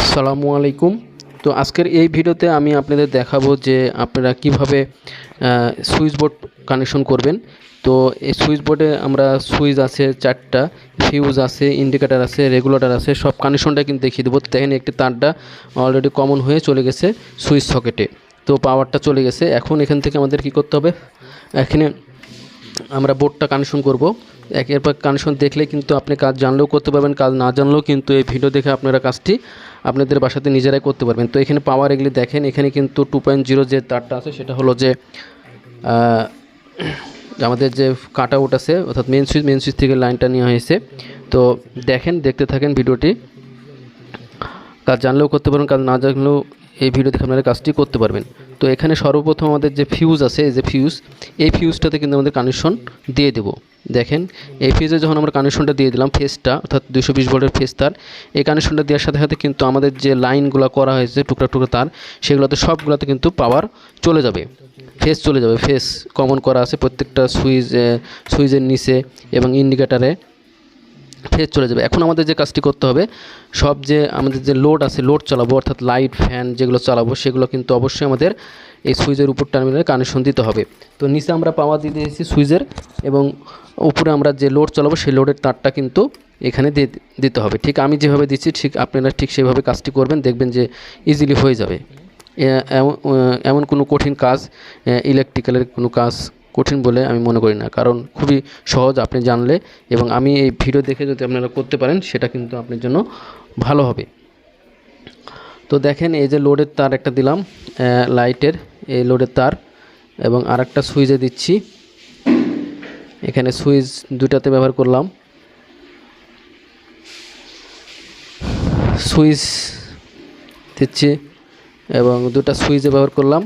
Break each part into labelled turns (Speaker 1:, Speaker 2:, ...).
Speaker 1: আসসালামু আলাইকুম তো আজকের এই ভিডিওতে আমি আপনাদের দেখাবো যে আপনারা কীভাবে সুইচ বোর্ড কানেকশন করবেন। তো এই সুইচ বোর্ডে আমরা সুইচ আছে চারটা, ফিউজ আছে, ইন্ডিকেটার আছে, রেগুলেটর আছে, সব কানেকশনটা কিন্তু দেখিয়ে দেবো। দেখেন একটি তারটা অলরেডি কমন হয়ে চলে গেছে সুইচ সকেটে। তো পাওয়ারটা চলে গেছে। এখন এখান থেকে আমাদের কি করতে হবে? এখানে আমরা বোর্ডটা কানেকশন করব। একের পর কানেকশন দেখলে কিন্তু আপনি কাজ জানলেও করতে পারবেন, কাজ না জানলেও কিন্তু এই ভিডিও দেখে আপনারা কাজটি আপনাদের বাসাতে নিজেরাই করতে পারবেন। তো এখানে পাওয়ার এগুলি দেখেন, এখানে কিন্তু টু পয়েন্ট জিরো যে তারটা আছে সেটা হলো যে আমাদের যে কাট আউট আছে, অর্থাৎ মেন সুইচ মেন সুইচ থেকে লাইনটা নেওয়া হয়েছে। তো দেখেন, দেখতে থাকেন ভিডিওটি কাজ জানলেও করতে পারবেন, কাজ না জানলেও এই ভিডিও দেখে আপনারা কাজটি করতে পারবেন। তো এখানে সর্বপ্রথম আমাদের যে ফিউজ আছে যে ফিউজ এই ফিউজটাতে কিন্তু আমাদের কানেকশন দিয়ে দেব। দেখেন, এই ফিউজে যখন আমরা কানেকশনটা দিয়ে দিলাম ফেসটা অর্থাৎ দুশো বিশ ভোল্টের ফেস তার, এই কানেকশনটা দেওয়ার সাথে সাথে কিন্তু আমাদের যে লাইনগুলো করা হয়েছে, টুকরা টুকরা তার, সেগুলোতে সবগুলোতে কিন্তু পাওয়ার চলে যাবে। ফেস চলে যাবে। ফেস কমন করা আছে প্রত্যেকটা সুইচ সুইচের নিচে এবং ইন্ডিকেটারে ফেজ চলে যাবে। এখন আমাদের যে কাজটি করতে হবে, সব যে আমাদের যে লোড আছে লোড চালাবো, অর্থাৎ লাইট ফ্যান যেগুলো চালাবো, সেগুলো কিন্তু অবশ্যই আমাদের এই সুইচের উপর টার্মিনালে কানেকশন দিতে হবে। তো নিচে আমরা পাওয়ার দিয়ে দিয়েছি সুইচের এবং উপরে আমরা যে লোড চালাবো, সেই লোডের তারটা কিন্তু এখানে দিয়ে দিতে হবে। ঠিক আমি যেভাবে দিচ্ছি, ঠিক আপনারা ঠিক সেভাবে কাজটি করবেন, দেখবেন যে ইজিলি হয়ে যাবে। এমন কোনো কঠিন কাজ ইলেকট্রিক্যালের কোনো কাজ কঠিন বলে আমি মনে করি না। কারণ খুবই সহজ আপনি জানলে এবং আমি এই ভিডিও দেখে যদি আপনারা করতে পারেন, সেটা কিন্তু আপনার জন্য ভালো হবে। তো দেখেন, এই যে লোডের তার একটা দিলাম লাইটের এই লোডের তার এবং আর একটা সুইচে দিচ্ছি। এখানে সুইচ দুটাতে ব্যবহার করলাম। সুইচ দিচ্ছি এবং দুটা সুইচে ব্যবহার করলাম।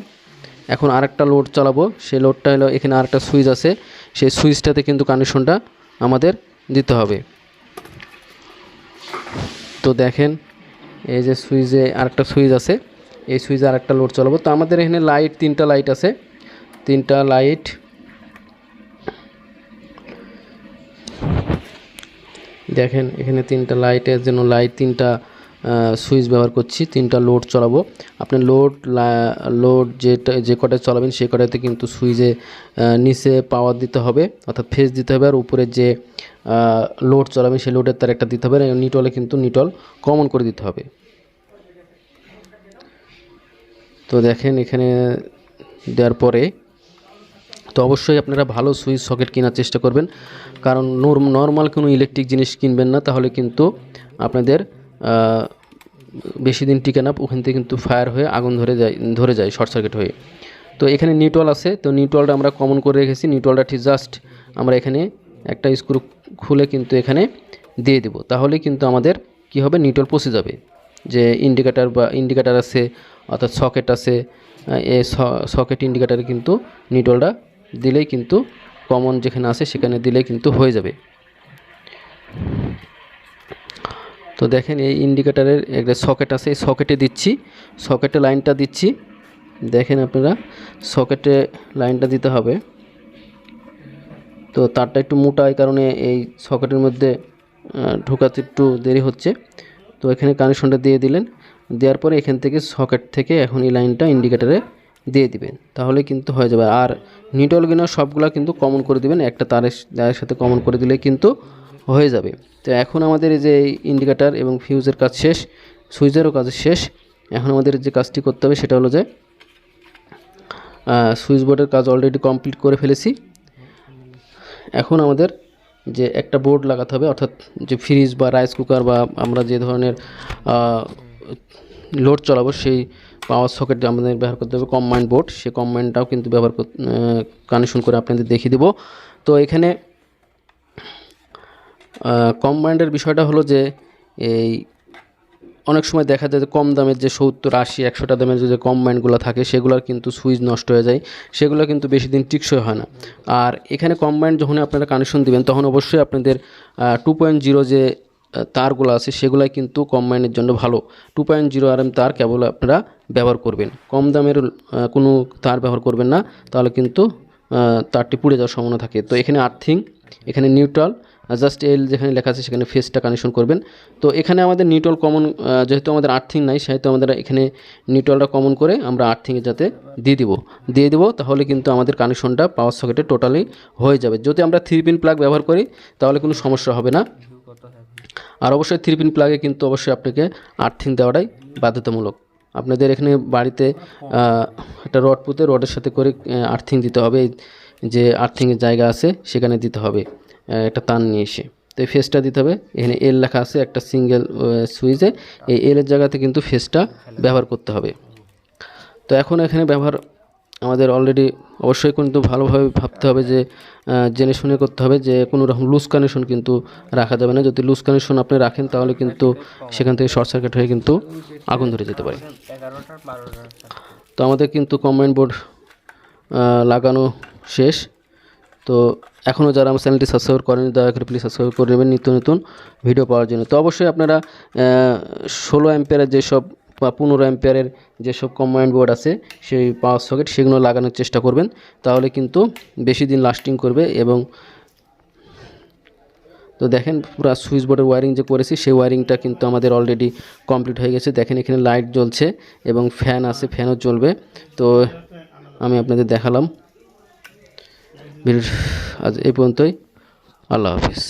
Speaker 1: এখন আরেকটা লোড চালাবো। সেই লোডটা হলো এখানে আরেকটা সুইচ আছে। সেই সুইচটাতে কিন্তু কানেকশনটা আমাদের দিতে হবে। তো দেখেন, এই যে সুইচে আরেকটা সুইচ আছে। এই সুইচে আরেকটা লোড চালাবো। তো আমাদের এখানে লাইট তিনটা লাইট আছে। তিনটা লাইট দেখেন এখানে তিনটা লাইটের জন্য লাইট তিনটা সুইচ ব্যবহার করছি, তিনটা লোড চলাবো। আপনি লোড লোড যেটা, যে কটায় চালাবেন সেই কটাতে কিন্তু সুইচে নিচে পাওয়ার দিতে হবে, অর্থাৎ ফেস দিতে হবে, আর উপরে যে লোড চালাবেন সেই লোডের তার একটা দিতে হবে নিটলে কিন্তু নিটল কমন করে দিতে হবে। তো দেখেন এখানে দেওয়ার পরে, তো অবশ্যই আপনারা ভালো সুইচ সকেট কেনার চেষ্টা করবেন, কারণ নর্মাল কোনো ইলেকট্রিক জিনিস কিনবেন না, তাহলে কিন্তু আপনাদের বেশি দিন টিকে না, ওখান থেকে কিন্তু ফায়ার হয়ে আগুন ধরে যায় ধরে যায় শর্ট সার্কিট হয়ে। তো এখানে নিউট্রাল আছে, তো নিউট্রালটা আমরা কমন করে রেখেছি নিউট্রালটা ঠিক জাস্ট আমরা এখানে একটা স্ক্রু খুলে কিন্তু এখানে দিয়ে দেব। তাহলে কিন্তু আমাদের কি হবে নিউট্রাল পচে যাবে। যে ইন্ডিকেটার বা ইন্ডিকেটার আছে, অর্থাৎ সকেট আছে এই সকেট ইন্ডিকেটারে কিন্তু নিউট্রালটা দিলেই কিন্তু কমন যেখানে আছে, সেখানে দিলেই কিন্তু হয়ে যাবে। তো দেখেন এই ইন্ডিকেটারের একটা সকেট আছে, এই সকেটে দিচ্ছি, সকেটে লাইনটা দিচ্ছি। দেখেন আপনারা, সকেটে লাইনটা দিতে হবে। তো তারটা একটু মোটা, এই কারণে এই সকেটের মধ্যে ঢোকাতে একটু দেরি হচ্ছে। তো এখানে কানেকশনটা দিয়ে দিলেন। দেওয়ার পরে এখান থেকে সকেট থেকে এখন এই লাইনটা ইন্ডিকেটারে দিয়ে দিবেন। তাহলে কিন্তু হয়ে যাবে। আর নিটল গিনার সবগুলা কিন্তু কমন করে দিবেন। একটা তারের তারের সাথে কমন করে দিলে কিন্তু হয়ে যাবে। তো এখন আমাদের যে ইন্ডিকেটার এবং ফিউজের কাজ শেষ সুইচেরও কাজ শেষ। এখন আমাদের যে কাজটি করতে হবে সেটা হলো যে সুইচ বোর্ডের কাজ অলরেডি কমপ্লিট করে ফেলেছি। এখন আমাদের যে একটা বোর্ড লাগাতে হবে, অর্থাৎ যে ফ্রিজ বা রাইস কুকার বা আমরা যে ধরনের লোড চালাবো, সেই পাওয়ার সকেট আমাদের ব্যবহার করতে হবে কম্বাইন্ড বোর্ড সেই কম্বাইন্ডটাও কিন্তু ব্যবহার কানেকশন করে আপনাদের দেখিয়ে দেবো। তো এখানে কম্বাইন্ডের বিষয়টা হলো যে এই অনেক সময় দেখা যায় যে কম দামের যে সত্তর, আশি, একশোটা দামের যে কম্বাইনগুলো থাকে, সেগুলোর কিন্তু সুইচ নষ্ট হয়ে যায়। সেগুলো কিন্তু বেশি দিন টিকসই হয় না। আর এখানে কম্বাইন যখন আপনারা কানেকশন দিবেন, তখন অবশ্যই আপনাদের টু পয়েন্ট জিরো যে তারগুলো আছে, সেগুলাই কিন্তু কম্বাইনের জন্য ভালো। টু পয়েন্ট জিরো আর এম তার কেবল আপনারা ব্যবহার করবেন। কম দামের কোনো তার ব্যবহার করবেন না, তাহলে কিন্তু তারটি পুড়ে যাওয়ার সম্ভাবনা থাকে। তো এখানে আর্থিং এখানে নিউট্রাল জাস্ট এল যেখানে লেখা আছে সেখানে ফেসটা কানেকশন করবেন। তো এখানে আমাদের নিউট্রাল কমন যেহেতু আমাদের আর্থিং নাই, সেহেতু আমাদের এখানে নিউট্রালটা কমন করে আমরা আর্থিংয়ে যাতে দিয়ে দিব। দিয়ে দেবো তাহলে কিন্তু আমাদের কানেকশনটা পাওয়ার সকেটে টোটালি হয়ে যাবে। যদি আমরা থ্রি পিন প্লাগ ব্যবহার করি, তাহলে কোনো সমস্যা হবে না। আর অবশ্যই থ্রি পিন প্লাগে কিন্তু অবশ্যই আপনাকে আর্থিং দেওয়াটাই বাধ্যতামূলক। আপনাদের এখানে বাড়িতে একটা রড পুঁতে রডের সাথে করে আর্থিং দিতে হবে। যে আর্থিংয়ের জায়গা আছে, সেখানে দিতে হবে। একটা তার নিয়ে এসে। তো এই ফেসটা দিতে হবে। এখানে এল লেখা আছে একটা সিঙ্গেল সুইচে। এই এলের জায়গাতে কিন্তু ফেসটা ব্যবহার করতে হবে। তো এখন এখানে ব্যবহার আমাদের অলরেডি অবশ্যই কিন্তু ভালোভাবে ভাবতে হবে যে জেনে শুনে করতে হবে যে কোনো রকম লুজ কানেকশন কিন্তু রাখা যাবে না। যদি লুজ কানেকশন আপনি রাখেন, তাহলে কিন্তু সেখান থেকে শর্ট সার্কিট হয়ে কিন্তু আগুন ধরে যেতে পারে। তো আমাদের কিন্তু কম্বাইন বোর্ড লাগানো শেষ। তো এখনও যারা আমার চ্যানেলটি সাবস্ক্রাইব করেন দয়া করে প্লিজ সাবস্ক্রাইব করে নেবেন নিত্য নতুন ভিডিও পাওয়ার জন্য। তো অবশ্যই আপনারা ষোলো অ্যাম্পিয়ারের যেসব বা পনেরো অ্যাম্পিয়ারের যেসব কম্বাইন্ড বোর্ড আছে, সেই পাওয়ার সকেট সেগুলো লাগানোর চেষ্টা করবেন। তাহলে কিন্তু বেশি দিন লাস্টিং করবে এবং তো দেখেন পুরো সুইচ বোর্ডের ওয়ারিং যে করেছি, সেই ওয়ারিংটা কিন্তু আমাদের অলরেডি কমপ্লিট হয়ে গেছে। দেখেন এখানে লাইট জ্বলছে এবং ফ্যান আছে ফ্যানও জ্বলবে। তো আমি আপনাদের দেখালাম। ভিডিও আজ এই পর্যন্তই। আল্লাহ হাফিজ।